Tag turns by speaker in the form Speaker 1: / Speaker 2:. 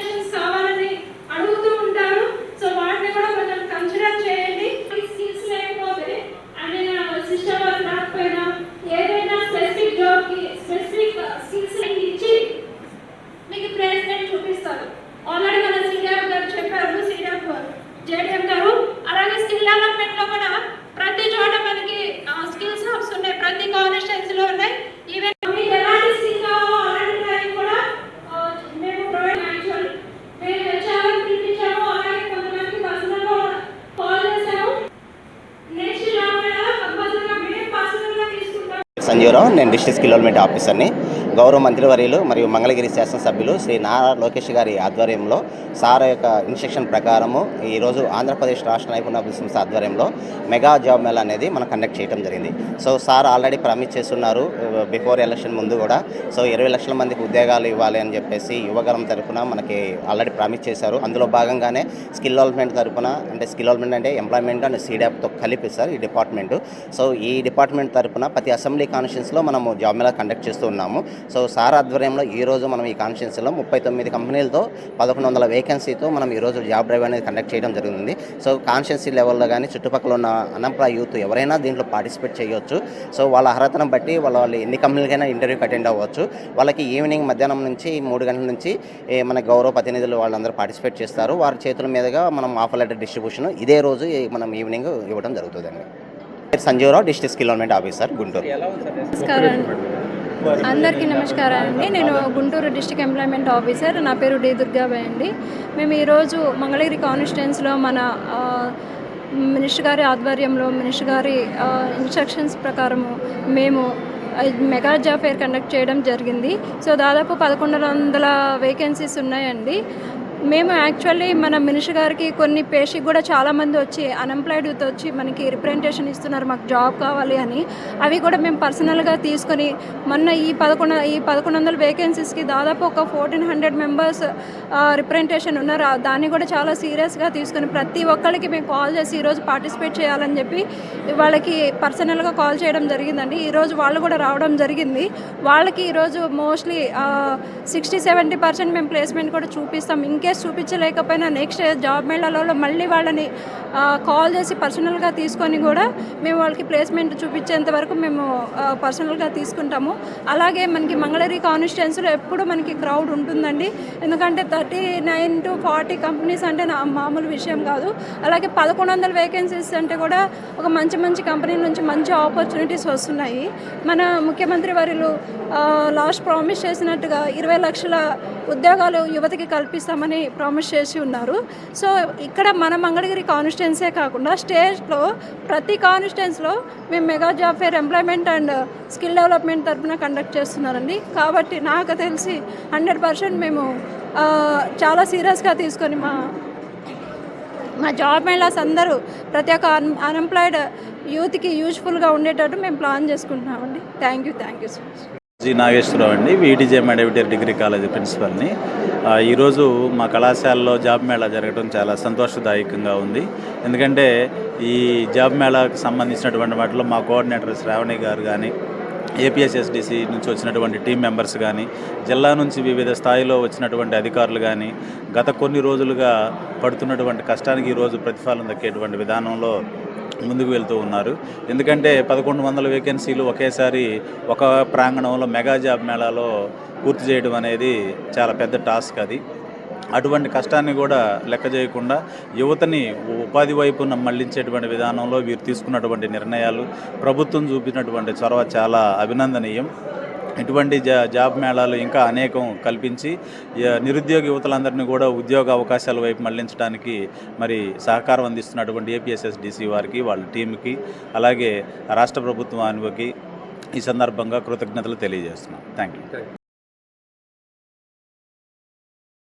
Speaker 1: Christian servant. తీసుకుంటాం
Speaker 2: నేను district skill ఆఫీసర్ని గౌరవ మంత్రివర్యులు మరియు మంగళగిరి శాసనసభ్యులు శ్రీ నారా లోకేష్ గారి ఆధ్వర్యంలో సార్ యొక్క ఇన్స్ట్రక్షన్ ప్రకారము ఈరోజు ఆంధ్రప్రదేశ్ రాష్ట్ర నైపుణ్య సంస్థ ఆధ్వర్యంలో మెగా జాబ్ మేళ అనేది మనం కండక్ట్ చేయడం జరిగింది. సో సార్ ఆల్రెడీ ప్రామిస్ చేస్తున్నారు uh, బిఫోర్ ఎలక్షన్ ముందు కూడా. సో ఇరవై లక్షల మందికి ఉద్యోగాలు ఇవ్వాలి అని చెప్పేసి యువగరం తరపున మనకి ఆల్రెడీ ప్రామిస్ చేశారు. అందులో భాగంగానే స్కిల్ డెవలప్మెంట్ తరపున అంటే స్కిల్ డెవలప్మెంట్ అంటే ఎంప్లాయ్మెంట్ అండ్ సీడాప్తో కలిపి సార్ ఈ డిపార్ట్మెంట్ సో ఈ డిపార్ట్మెంట్ తరపున ప్రతి అసెంబ్లీ కాన్స్టిట్యూన్స్లో మనము జాబ్ మేళా కండక్ట్ చేస్తూ ఉన్నాము. సో సార్ ఆధ్వర్యంలో ఈ రోజు మనం ఈ కాన్ఫరెన్స్లో ముప్పై తొమ్మిది కంపెనీలతో పదకొండు వందల వేకెన్సీతో మనం ఈ రోజు జాబ్ డ్రైవ్ అనేది కండక్ట్ చేయడం జరిగింది. సో కాన్షియన్సీ లెవెల్లో కానీ చుట్టుపక్కల ఉన్న అన్ఎంప్లాయ్ యూత్ ఎవరైనా దీంట్లో పార్టిసిపేట్ చేయొచ్చు. సో వాళ్ళ అర్హతను బట్టి వాళ్ళ వాళ్ళు ఎన్ని కంపెనీలకైనా ఇంటర్వ్యూకి అటెండ్ అవ్వచ్చు. వాళ్ళకి ఈవినింగ్ మధ్యాహ్నం నుంచి మూడు గంటల నుంచి మన గౌరవ ప్రతినిధులు వాళ్ళందరూ పార్టిసిపేట్ చేస్తారు. వారి చేతుల మీదుగా మనం ఆఫర్ లెటర్ డిస్ట్రిబ్యూషన్ ఇదే రోజు మనం ఈవినింగ్ ఇవ్వడం జరుగుతుందండి. Sanjeevarao district skill development officer Guntur.
Speaker 3: నమస్కారం. అందరికీ నమస్కారం అండి. నేను గుంటూరు డిస్టిక్ ఎంప్లాయ్మెంట్ ఆఫీసర్. నా పేరు డి దుర్గాబాయ్ అండి. మేము ఈరోజు మంగళగిరి కాన్స్టిట్యున్సీలో మన మినిస్టర్ గారి ఆధ్వర్యంలో మినిస్టర్ గారి ఇన్స్ట్రక్షన్స్ ప్రకారము మేము మెగా జాబ్ ఫేర్ కండక్ట్ చేయడం జరిగింది. సో దాదాపు పదకొండు వందల వేకెన్సీస్ ఉన్నాయండి. మేము యాక్చువల్లీ మన మినిషి గారికి కొన్ని పేషికి కూడా చాలామంది వచ్చి అన్ఎంప్లాయిడ్ యూత్ వచ్చి మనకి రిప్రజెంటేషన్ ఇస్తున్నారు మాకు జాబ్ కావాలి అని. అవి కూడా మేము పర్సనల్గా తీసుకొని మొన్న ఈ పదకొండు ఈ పదకొండు వందల వేకెన్సీస్కి దాదాపు ఒక ఫోర్టీన్ హండ్రెడ్ మెంబర్స్ రిప్రజెంటేషన్ ఉన్నారు. దాన్ని కూడా చాలా సీరియస్గా తీసుకొని ప్రతి ఒక్కరికి మేము కాల్ చేసి ఈరోజు పార్టిసిపేట్ చేయాలని చెప్పి వాళ్ళకి పర్సనల్గా కాల్ చేయడం జరిగిందండి. ఈరోజు వాళ్ళు కూడా రావడం జరిగింది. వాళ్ళకి ఈరోజు మోస్ట్లీ సిక్స్టీ సెవెంటీ పర్సెంట్ మేము ప్లేస్మెంట్ కూడా చూపిస్తాం. ఇంకే ఇయర్స్ చూపించలేకపోయినా నెక్స్ట్ జాబ్ మేళాలలో మళ్ళీ వాళ్ళని కాల్ చేసి పర్సనల్గా తీసుకొని కూడా మేము వాళ్ళకి ప్లేస్మెంట్ చూపించేంత వరకు మేము పర్సనల్గా తీసుకుంటాము. అలాగే మనకి మంగళగిరి కాన్స్టిట్యున్సీలో ఎప్పుడు మనకి క్రౌడ్ ఉంటుందండి. ఎందుకంటే thirty nine to forty companies అంటే నా మామూలు విషయం కాదు. అలాగే పదకొండు వందల వేకెన్సీస్ అంటే కూడా ఒక మంచి మంచి కంపెనీ నుంచి మంచి ఆపర్చునిటీస్ వస్తున్నాయి. మన ముఖ్యమంత్రి వారిలు లాస్ట్ ప్రామిస్ చేసినట్టుగా ఇరవై లక్షల ఉద్యోగాలు యువతకి కల్పిస్తామని ప్రామిస్ చేసి ఉన్నారు. సో ఇక్కడ మన మంగళగిరి కాన్స్టిట్యున్సే కాకుండా స్టేట్లో ప్రతి కాన్స్టిట్యున్స్లో మేము mega job fair employment and skill development తరఫున కండక్ట్ చేస్తున్నారండి. కాబట్టి నాకు తెలిసి హండ్రెడ్ పర్సెంట్ మేము చాలా సీరియస్గా తీసుకొని మా మా జాబ్ మేళాస్ అందరూ ప్రతి ఒక్క అన్ అన్ఎంప్లాయిడ్ యూత్కి యూజ్ఫుల్గా ఉండేటట్టు మేము plan చేసుకుంటున్నామండి. Thank you thank you so much
Speaker 4: G Nageswararao అండి వీటీజే మెడవిటర్ డిగ్రీ కాలేజ్ ప్రిన్సిపల్ని. ఈరోజు మా కళాశాలలో జాబ్ మేళా జరగడం చాలా సంతోషదాయకంగా ఉంది. ఎందుకంటే ఈ జాబ్ మేళాకు సంబంధించినటువంటి వాటిలో మా కోఆర్డినేటర్ శ్రావణి గారు కానీ ఏపీఎస్ఎస్డిసి నుంచి వచ్చినటువంటి టీం మెంబర్స్ కానీ జిల్లా నుంచి వివిధ స్థాయిలో వచ్చినటువంటి అధికారులు కానీ గత కొన్ని రోజులుగా పడుతున్నటువంటి కష్టానికి ఈరోజు ప్రతిఫలం దక్కేటువంటి విధానంలో ముందుకు వెళ్తూ ఉన్నారు. ఎందుకంటే పదకొండు వందల వేకెన్సీలు ఒకేసారి ఒక ప్రాంగణంలో మెగా జాబ్ మేళాలో పూర్తి చేయడం అనేది చాలా పెద్ద టాస్క్ అది. అటువంటి కష్టాన్ని కూడా లెక్క చేయకుండా యువతని ఉపాధి వైపున మళ్ళించేటువంటి విధానంలో వీరు తీసుకున్నటువంటి నిర్ణయాలు ప్రభుత్వం చూపినటువంటి చొరవ చాలా అభినందనీయం. ఇటువంటి జా జాబ్ మేళాలు ఇంకా అనేకం కల్పించి నిరుద్యోగ యువతలందరినీ కూడా ఉద్యోగ అవకాశాల వైపు మళ్ళించడానికి మరి సహకారం అందిస్తున్నటువంటి ఏపీఎస్ఎస్డిసి వారికి వాళ్ళ టీంకి అలాగే రాష్ట్ర ప్రభుత్వానికి ఈ సందర్భంగా కృతజ్ఞతలు తెలియజేస్తున్నాం. Thank you